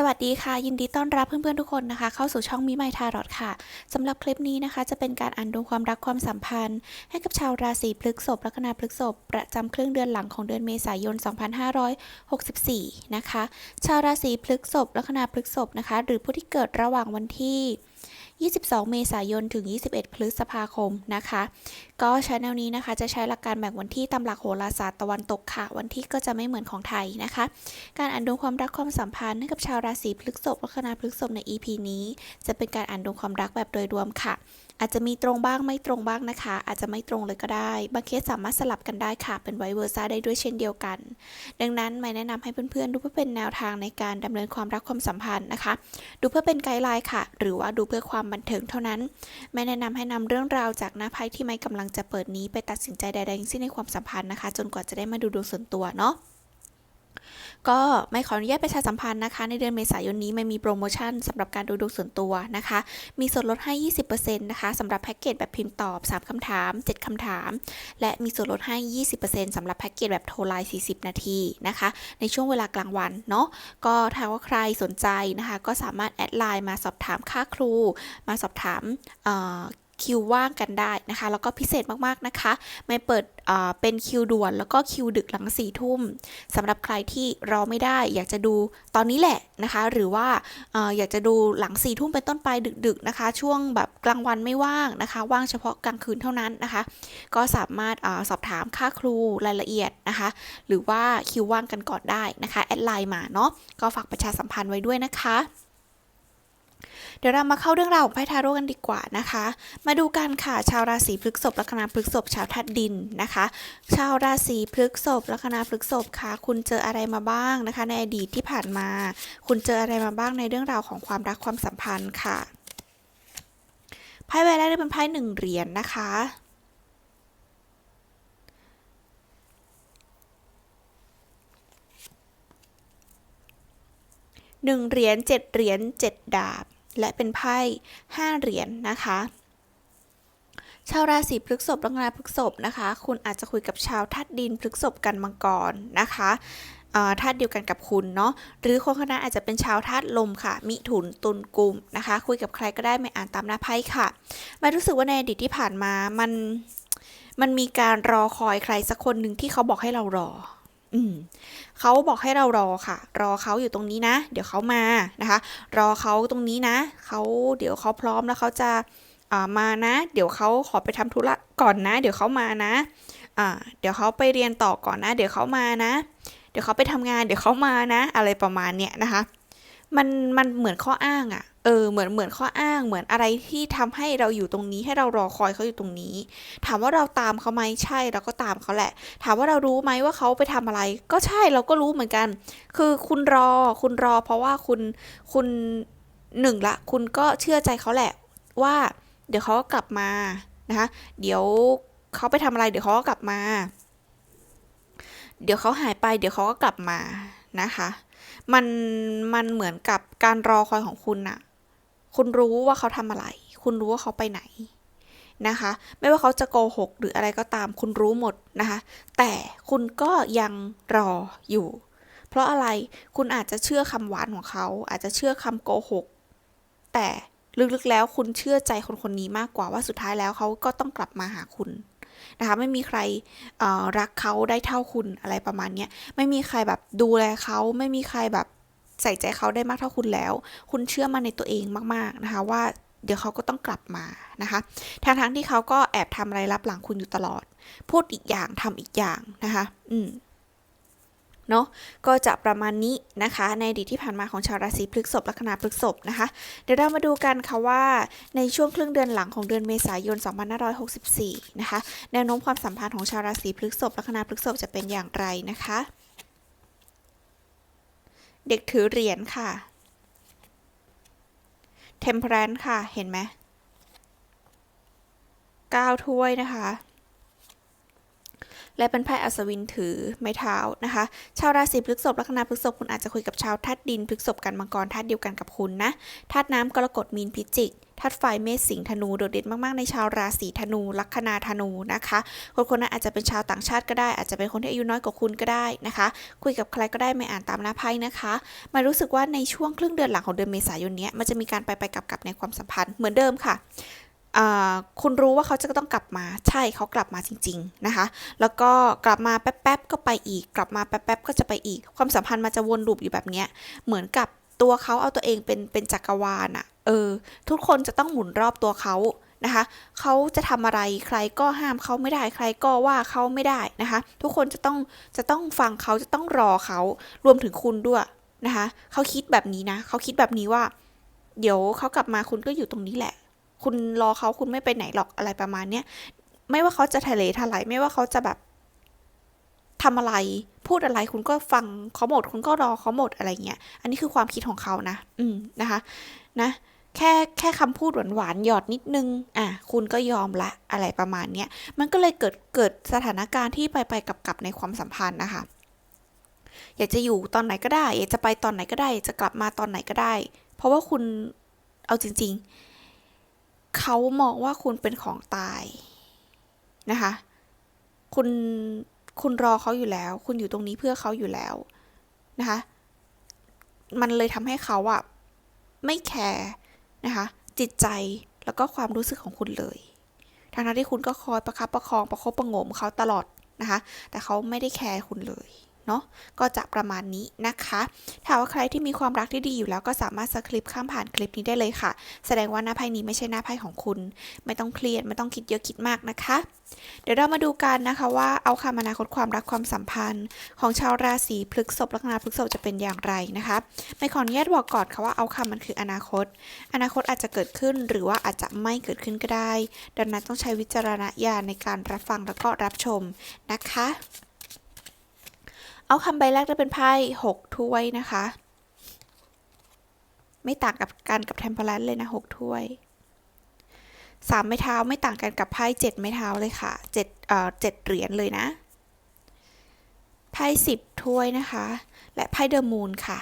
สวัสดีค่ะ ยินดีต้อนรับเพื่อนๆทุกคนนะคะ เข้าสู่ช่องมิไมทารอดค่ะสำหรับคลิปนี้นะคะ จะเป็นการอ่านดวงความรักความสัมพันธ์ ให้กับชาวราศีพฤกษภลัคนาพฤกษภประจำครึ่งเดือนหลังของเดือนเมษายน 2564 นะคะ ชาวราศีพฤกษภลัคนาพฤกษภนะคะ หรือผู้ที่เกิดระหว่างวันที่ 22 เมษายน ถึง 21 พฤษภาคมนะคะ ก็ชแนลนี้นะคะ จะใช้หลักการแบ่งวันที่ตามหลักโหราศาสตร์ตะวันตกค่ะ วันที่ก็จะไม่เหมือนของไทยนะคะ การอ่านดวงความรักความสัมพันธ์ให้กับชาวราศีพฤษภลัคนาพฤษภใน EP นี้ จะเป็นการอ่านดวงความรักแบบโดยรวมค่ะ อาจจะมีตรงบ้างไม่ตรงบ้างนะคะ อาจจะไม่ตรงเลยก็ได้ บางเคสสามารถสลับกันได้ค่ะ เป็นไวเวอร์ซ่าได้ด้วยเช่นเดียวกัน ดังนั้นไม่แนะนำให้เพื่อนๆ ดูเพื่อเป็นแนวทางในการดำเนินความรักความสัมพันธ์นะคะ ดูเพื่อเป็นไกด์ไลน์ค่ะ หรือว่าดูเพื่อความบันเทิงเท่านั้น ไม่แนะนำให้นำเรื่องราวจากหน้าไพ่ที่ไม่กำลังจะเปิดนี้ไปตัดสินใจใดๆทั้งสิ้นในความสัมพันธ์นะคะ จนกว่าจะได้มาดูดวงส่วนตัวเนาะ ก็ไม่ขออนุญาตประชาสัมพันธ์นะคะ ในเดือนเมษายนนี้ไม่มีโปรโมชั่นสำหรับการดูดวงส่วนตัวนะคะ มีส่วนลดให้ 20%นะคะสำหรับแพ็กเกจแบบพิมพ์ตอบ 3 คำถาม 7 คำถาม และมีส่วนลดให้ 20%สำหรับแพ็กเกจแบบโทรไลน์ 40 นาทีนะคะ ในช่วงเวลากลางวันเนาะก็ถ้าว่าใครสนใจนะคะ ก็สามารถแอดไลน์มาสอบถามค่าครู มาสอบถามเอ่อ คิวว่างกันได้นะคะ แล้วก็พิเศษมากๆนะคะ ไม่เปิดเป็นคิวด่วนแล้วก็คิวดึกหลังสี่ทุ่มสำหรับใครที่รอไม่ได้อยากจะดูตอนนี้แหละนะคะ หรือว่าออยากจะดูหลังสี่ทุ่มเป็นต้นไปดึกๆนะคะ ช่วงแบบกลางวันไม่ว่างนะคะ ว่างเฉพาะกลางคืนเท่านั้นนะคะ ก็สามารถอสอบถามค่าครูรายละเอียดนะคะ หรือว่าคิวว่างกันก่อนได้นะคะแอดไลน์มาเนาะก็ฝากประชาสัมพันธ์ไว้ด้วยนะคะ เดี๋ยวเรามาเข้าเรื่องราวของไพ่ทาโร่กันดีกว่านะคะ มาดูกันค่ะชาวราศีพฤษภลัคนาพฤษภชาวธาตุดินนะคะ ชาวราศีพฤษภลัคนาพฤษภค่ะ คุณเจออะไรมาบ้างนะคะ ในอดีตที่ผ่านมา คุณเจออะไรมาบ้างในเรื่องราวของความรักความสัมพันธ์ค่ะไพ่ใบแรกได้เป็นไพ่หนึ่งเหรียญนะคะหนึ่งเหรียญเจ็ดเหรียญเจ็ดดาบ และเป็นไพ่ห้าเหรียญนะคะชาวราศีพฤกษภลัคนาพฤกษภนะคะ คุณอาจจะคุยกับชาวธาตุดินพฤกษภกันมังกรนะคะธาตุเดียวกันกับคุณเนาะหรือคนคณะอาจจะเป็นชาวธาตุลมค่ะ มิถุนตุลกุมนะคะ คุยกับใครก็ได้ไม่อ่านตามหน้าไพ่ค่ะมารู้สึกว่าในอดีตที่ผ่านมามันมันมีการรอคอยใครสักคนหนึ่งที่เขาบอกให้เรารอ อืมเขาบอกให้เรารอค่ะ รอเขาอยู่ตรงนี้นะ เดี๋ยวเขามานะคะ รอเขาตรงนี้นะเขาเดี๋ยวเขาพร้อมแล้วเขาจะอ่ามานะ เดี๋ยวเขาขอไปทำธุระก่อนนะ เดี๋ยวเขามานะอ่าเดี๋ยวเขาไปเรียนต่อก่อนนะ เดี๋ยวเขามานะ เดี๋ยวเขาไปทำงาน เดี๋ยวเขามานะ อะไรประมาณเนี้ยนะคะ มันมันเหมือนข้ออ้างอะ่ะ ออเหมือนเหมือนข้ออ้างเหมือนอะไรที่ทำให้เราอยู่ตรงนี้ให้เรารอคอยเขาอยู่ตรงนี้ ถามว่าเราตามเขาไหมใช่เราก็ตามเขาแหละ ถามว่าเรารู้ไหมว่าเขาไปทำอะไร ก็ใช่เราก็รู้เหมือนกัน คือคุณรอคุณรอ เพราะว่าคุณคุณหนึ่งละ คุณก็เชื่อใจเขาแหละว่า เดี๋ยวเขาก็กลับมานะคะเดี๋ยวเขาไปทำอะไร เดี๋ยวเขาก็กลับมา เดี๋ยวเขาหายไป เดี๋ยวเขาก็กลับมานะคะ มันมันเหมือนกับการรอคอยของคุณน่ะ คุณรู้ว่าเขาทำอะไร คุณรู้ว่าเขาไปไหนนะคะ ไม่ว่าเขาจะโกหกหรืออะไรก็ตามคุณรู้หมดนะคะ แต่คุณก็ยังรออยู่ เพราะอะไรคุณอาจจะเชื่อคำหวานของเขา อาจจะเชื่อคำโกหก แต่ลึกๆแล้วคุณเชื่อใจคนคนนี้มากกว่าว่าสุดท้ายแล้วเขาก็ต้องกลับมาหาคุณนะคะไม่มีใครรักเขาได้เท่าคุณอะไรประมาณนี้ไม่มีใครแบบดูแลเขาไม่มีใครแบบ ใส่ใจเขาได้มากเท่าคุณแล้ว คุณเชื่อมั่นในตัวเองมากๆนะคะว่าเดี๋ยวเขาก็ต้องกลับมานะคะทั้งทั้งๆที่เขาก็แอบทำอะไรรับหลังคุณอยู่ตลอด พูดอีกอย่างทำอีกอย่างนะคะ อืมเนาะก็จะประมาณนี้นะคะ ในอดีตที่ผ่านมาของชาวราศีพฤษภลัคนาพฤษภนะคะ เดี๋ยวเรามาดูกันค่ะว่าในช่วงครึ่งเดือนหลังของเดือนเมษายน 2564 นะคะ แนวโน้มความสัมพันธ์ของชาวราศีพฤษภลัคนาพฤษภจะเป็นอย่างไรนะคะ เด็กถือเหรียญค่ะ Temperance ค่ะ เห็นไหมก้าวถ้วยนะคะ และเป็นไพ่อัศวินถือไม้เท้านะคะ ชาวราศีพฤษภลัคนาพฤษภคุณอาจจะคุยกับชาวธาตุดินพฤษภกันมังกรธาตุเดียวกันกับคุณนะธาตุน้ำกรกฎมีนพิจิก ธาตุไฟเมษสิงห์ธนูโดดเด่นมากๆในชาวราศีธนูลัคนาธนูนะคะคนคนนั้นอาจจะเป็นชาวต่างชาติก็ได้ อาจจะเป็นคนที่อายุน้อยกว่าคุณก็ได้นะคะ คุยกับใครก็ได้ไม่อ่านตามหน้าไพ่นะคะมารู้สึกว่าในช่วงครึ่งเดือนหลังของเดือนเมษายนนี้มันจะมีการไปไปกลับกลับในความสัมพันธ์เหมือนเดิมค่ะคุณรู้ว่าเขาจะต้องกลับมา ใช่เขากลับมาจริง ๆนะคะ แล้วก็กลับมาแป๊บๆก็ไปอีก กลับมาแป๊บๆก็จะไปอีก ความสัมพันธ์มันจะวนลูปอยู่แบบเนี้ย เหมือนกับ ตัวเขาเอาตัวเองเป็นเป็นจักรวาลอะเออ ทุกคนจะต้องหมุนรอบตัวเขานะคะเขาจะทำอะไรใครก็ห้ามเขาไม่ได้ใครก็ว่าเขาไม่ได้นะคะ ทุกคนจะต้องจะต้องฟังเขาจะต้องรอเขารวมถึงคุณด้วยนะคะเขาคิดแบบนี้นะเขาคิดแบบนี้ว่า เดี๋ยวเขากลับมาคุณก็อยู่ตรงนี้แหละ คุณรอเขาคุณไม่ไปไหนหรอกอะไรประมาณเนี้ยไม่ว่าเขาจะทะเลทลายไม่ว่าเขาจะแบบ ทำอะไร พูดอะไรคุณก็ฟังเขาหมด คุณก็รอเขาหมดอะไรเงี้ย อันนี้คือความคิดของเขานะ อืมนะคะ นะแค่แค่คำพูดหวานๆหยอดนิดนึง อะ คุณก็ยอมละอะไรประมาณเนี้ย มันก็เลยเกิดเกิดสถานการณ์ที่ไปไปกับกับในความสัมพันธ์นะคะ อยากจะอยู่ตอนไหนก็ได้ อยากจะไปตอนไหนก็ได้ จะกลับมาตอนไหนก็ได้ เพราะว่าคุณเอาจริง ๆ เขามองว่าคุณเป็นของตายนะคะ คุณ คุณรอเขาอยู่แล้ว คุณอยู่ตรงนี้เพื่อเขาอยู่แล้วนะคะ มันเลยทำให้เขาอะไม่แคร์นะคะ จิตใจแล้วก็ความรู้สึกของคุณเลยทางนั้นที่คุณก็คอยประคับประคองประคบประงมเขาตลอดนะคะ แต่เขาไม่ได้แคร์คุณเลย เนาะก็จะประมาณนี้นะคะถ้าว่าใครที่มีความรักที่ดีอยู่แล้วก็สามารถสคริปข้ามผ่านคลิปนี้ได้เลยค่ะ แสดงว่าหน้าไพ่นี้ไม่ใช่หน้าไพ่ของคุณ ไม่ต้องเครียดไม่ต้องคิดเยอะคิดมากนะคะ เดี๋ยวเรามาดูกันนะคะว่าเอาคำอนาคตความรักความสัมพันธ์ ของชาวราศีพฤกษภลัคนาพฤกษภจะเป็นอย่างไรนะคะไม่ขออนุญาตบอกก่อนค่ะว่าเอาคำมันคืออนาคต อนาคตอาจจะเกิดขึ้นหรือว่าอาจจะไม่เกิดขึ้นก็ได้ ดังนั้นต้องใช้วิจารณญาณในการรับฟังแล้วก็รับชมนะคะ เอาคำใบแรกได้เป็นไพ่หกถ้วยนะคะ ไม่ต่างกับการกับเทมเพลนเลยนะหกถ้วยสามไม้เท้าไม่ต่างกันกับไพ่เจ็ดไม้เท้าเลยค่ะเจ็ดเอ่อเจ็ดเหรียญเลยนะไพ่สิบถ้วยนะคะ และไพ่เดอะมูนค่ะ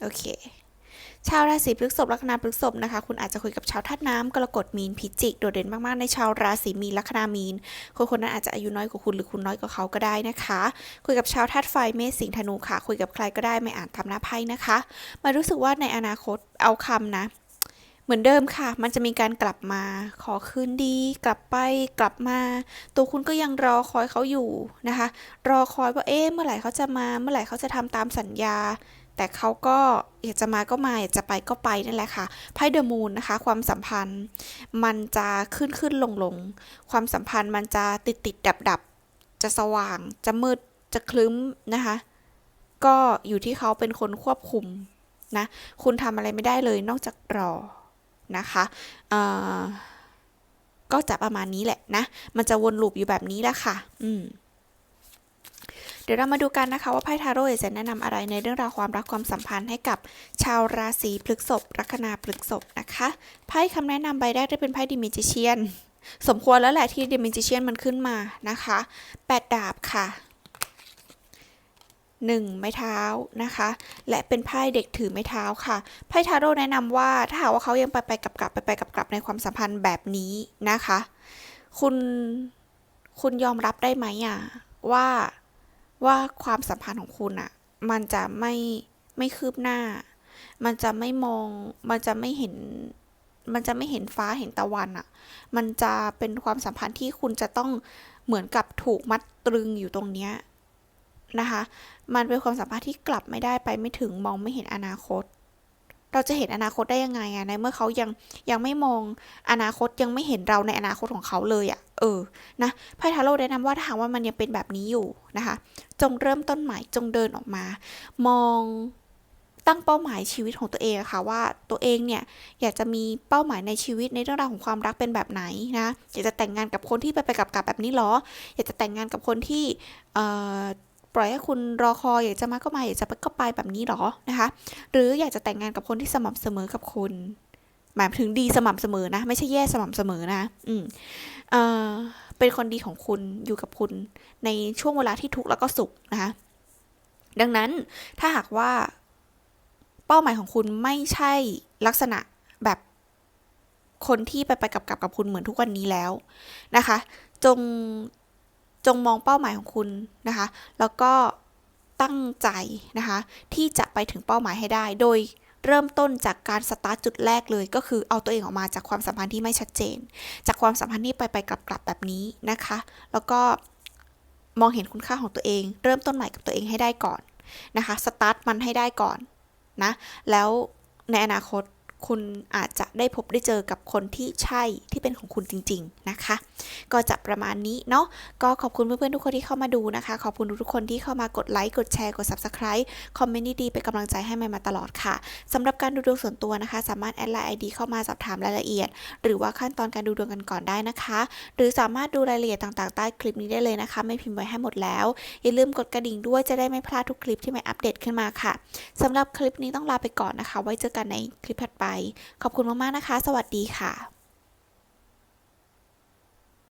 โอเค ชาวราศีพฤษภลัคนาพฤษภนะคะ คุณอาจจะคุยกับชาวธาตุน้ำกรกฎมีนพิจิกโดดเด่นมากๆในชาวราศีมีนลัคนามีนคนคนนั้นอาจจะอายุน้อยกว่าคุณหรือคุณน้อยกว่าเขาก็ได้นะคะ คุยกับชาวธาตุไฟเมษสิงห์ธนูค่ะ คุยกับใครก็ได้ไม่อ่านตามหน้าไพ่นะคะ มารู้สึกว่าในอนาคตเอาคำนะเหมือนเดิมค่ะ มันจะมีการกลับมา ขอคืนดี กลับไปกลับมา ตัวคุณก็ยังรอคอยเขาอยู่นะคะ รอคอยว่าเอ๊ะเมื่อไหร่เขาจะมา เมื่อไหร่เขาจะทำตามสัญญา แต่เขาก็อยากจะมาก็มาอยากจะไปก็ไปนั่นแหละค่ะไพ่เดอะมูนนะคะ ความสัมพันธ์ มันจะขึ้นขึ้นลงลงความสัมพันธ์มันจะติดติดดับดับจะสว่าง จะมืดจะคลึ้มนะคะ ก็อยู่ที่เขาเป็นคนควบคุมนะ คุณทำอะไรไม่ได้เลยนอกจากรอนะคะก็จะประมาณนี้แหละนะ มันจะวนลูปอยู่แบบนี้แหละค่ะ อืม เดี๋ยวเรามาดูกันนะคะว่าไพ่ทาโร่จะแนะนำอะไรในเรื่องราวความรักความสัมพันธ์ให้กับชาวราศีพฤษภลัคนาพฤษภนะคะไพ่คำแนะนำใบแรกได้เป็นไพ่ดิมิจิเชียน สมควรแล้วแหละที่ดิมิจิเชียนมันขึ้นมานะคะแปดดาบค่ะหนึ่งไม้เท้านะคะ และเป็นไพ่เด็กถือไม้เท้าค่ะไพ่ทาโร่แนะนำว่าถ้าหากว่าเขายังไปไปกลับกลับไปไปกลับกลับในความสัมพันธ์แบบนี้นะคะ คุณคุณยอมรับได้ไหมอะว่า ว่าความสัมพันธ์ของคุณอะมันจะไม่ไม่คืบหน้า มันจะไม่มอง มันจะไม่เห็น มันจะไม่เห็นฟ้าเห็นตะวันอะมันจะเป็นความสัมพันธ์ที่คุณจะต้องเหมือนกับถูกมัดตรึงอยู่ตรงเนี้ยนะคะ มันเป็นความสัมพันธ์ที่กลับไม่ได้ไปไม่ถึงมองไม่เห็นอนาคต เราจะเห็นอนาคตได้ยังไงอะในเมื่อเขายังยังไม่มองอนาคตยังไม่เห็นเราในอนาคตของเขาเลยอะเออนะไพ่ทาโร่แนะนำว่าถ้าหากว่ามันยังเป็นแบบนี้อยู่นะคะ จงเริ่มต้นใหม่จงเดินออกมา มองตั้งเป้าหมายชีวิตของตัวเองอะค่ะว่าตัวเองเนี่ยอยากจะมีเป้าหมายในชีวิตในเรื่องราวของความรักเป็นแบบไหนนะอยากจะแต่งงานกับคนที่ไปไปกับกับแบบนี้หรอ อยากจะแต่งงานกับคนที่เอ่อ ปล่อยให้คุณรอคอยอยากจะมาก็มาอยากจะไปก็ไปแบบนี้หรอนะคะ หรืออยากจะแต่งงานกับคนที่สม่ำเสมอกับคุณหมายถึงดีสม่ำเสมอนะ ไม่ใช่แย่สม่ำเสมอนะ อืมเอ่อเป็นคนดีของคุณอยู่กับคุณ ในช่วงเวลาที่ทุกข์แล้วก็สุขนะคะ ดังนั้นถ้าหากว่า เป้าหมายของคุณไม่ใช่ลักษณะแบบคนที่ไปไปกับกับกับคุณเหมือนทุกวันนี้แล้วนะคะ จง จงมองเป้าหมายของคุณนะคะ แล้วก็ตั้งใจนะคะ ที่จะไปถึงเป้าหมายให้ได้ โดยเริ่มต้นจากการสตาร์ทจุดแรกเลย ก็คือเอาตัวเองออกมาจากความสัมพันธ์ที่ไม่ชัดเจน จากความสัมพันธ์ที่ไปไปกลับกลับแบบนี้นะคะ แล้วก็มองเห็นคุณค่าของตัวเอง เริ่มต้นใหม่กับตัวเองให้ได้ก่อนนะคะ สตาร์ทมันให้ได้ก่อนนะ แล้วในอนาคต คุณอาจจะได้พบได้เจอกับคนที่ใช่ที่เป็นของคุณจริง ๆ นะคะ ก็จะประมาณนี้เนาะก็ขอบคุณเพื่อนๆทุกคนที่เข้ามาดูนะคะ ขอบคุณทุกๆคนที่เข้ามากดไลค์กดแชร์กด Subscribe คอมเมนต์ดีๆเป็นกำลังใจให้ใหม่มาตลอดค่ะสำหรับการดูดวงส่วนตัวนะคะ สามารถแอดไลน์ ID เข้ามาสอบถามรายละเอียด หรือว่าขั้นตอนการดูดวงกันก่อนได้นะคะ หรือสามารถดูรายละเอียดต่างๆใต้คลิปนี้ได้เลยนะคะ ไม่พิมพ์ไว้ให้หมดแล้วอย่าลืมกดกระดิ่งด้วยจะได้ไม่พลาดทุกคลิปที่ใหม่อัปเดตขึ้นมาค่ะสำหรับคลิปนี้ต้องลาไปก่อนนะคะ ไว้เจอกันในคลิปถัดไป ขอบคุณมากๆนะคะ สวัสดีค่ะ